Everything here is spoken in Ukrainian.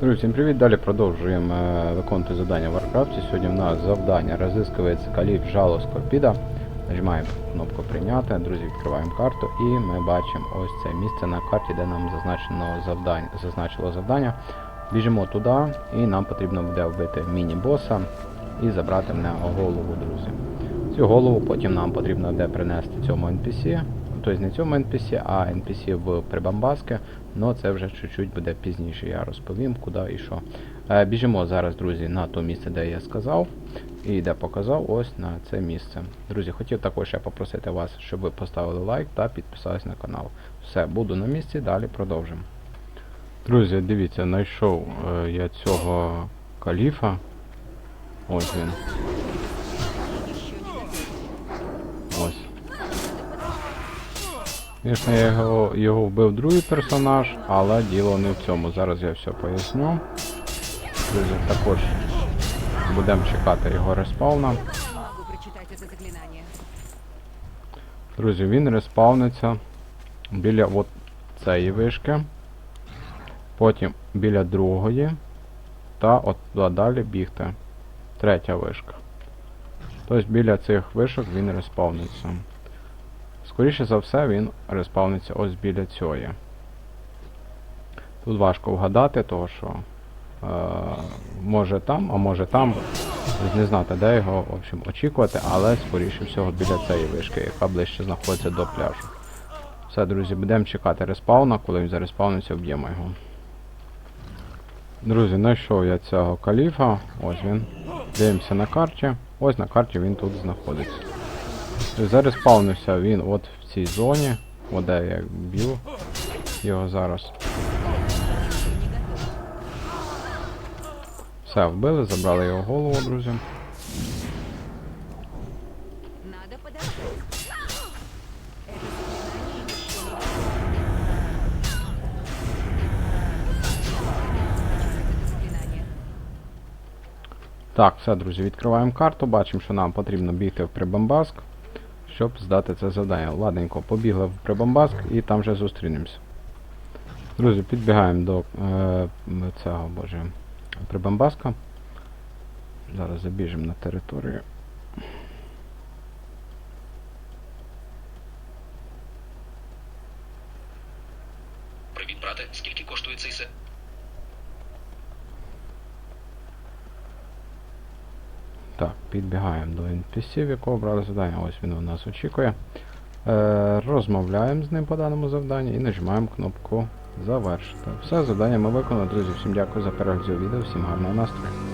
Друзі, всім привіт! Далі продовжуємо е, виконувати завдання в Warcraft. Сьогодні в нас завдання розыскивається каліф жало Скорпіда. Нажимаємо кнопку прийняти, друзі, відкриваємо карту і ми бачимо ось це місце на карті, де нам зазначено завдання, зазначило завдання. Біжимо туди і нам потрібно буде вбити міні-боса і забрати в нього голову, друзі. Цю голову потім нам потрібно буде принести цьому NPC, тобто не цьому NPC, а NPC в Прибамбаске, але це вже чуть-чуть буде пізніше. Я розповім, куди і що. Е, біжимо зараз, друзі, на то місце, де я сказав, і де показав, ось на це місце. Друзі, хотів також ще попросити вас, щоб ви поставили лайк та підписались на канал. Все, буду на місці, далі продовжимо. Друзі, дивіться, знайшов е, я цього каліфа. Ось він. Звісно, я його, його вбив другий персонаж, але діло не в цьому. Зараз я все поясню. Друзі, також будемо чекати його респауна. Друзі, він респауниться біля от цієї вишки. Потім біля другої. Та от далі бігти. Третя вишка. Тобто біля цих вишок він респауниться. Скоріше за все він респауниться ось біля цієї. Тут важко вгадати, того що е, може там, а може там. Не знати, де його в общем, очікувати, але скоріше всього біля цієї вишки, яка ближче знаходиться до пляжу. Все, друзі, будемо чекати респауна, коли він зареспауниться, вб'ємо його. Друзі, знайшов я цього каліфа. Ось він. Дивимося на карті. Ось на карті він тут знаходиться. Зареспаунився він от в цій зоні. От де я б'ю його зараз. Все, вбили, забрали його голову, друзі. Так, все, друзі, відкриваємо карту, бачимо, що нам потрібно бігти в Прибамбаск, щоб здати це завдання. Ладненько, побігли в Прибамбаск і там вже зустрінемось. Друзі, підбігаємо до е, цього, боже, Прибамбаска. Зараз забіжимо на територію. Привіт, брате. Скільки коштує цей се? Так, підбігаємо до NPC, в якого брали завдання. Ось він у нас очікує. Е, розмовляємо з ним по даному завданню і нажимаємо кнопку завершити. Все, завдання ми виконали, друзі. Всім дякую за перегляд цього відео, всім гарного настрою.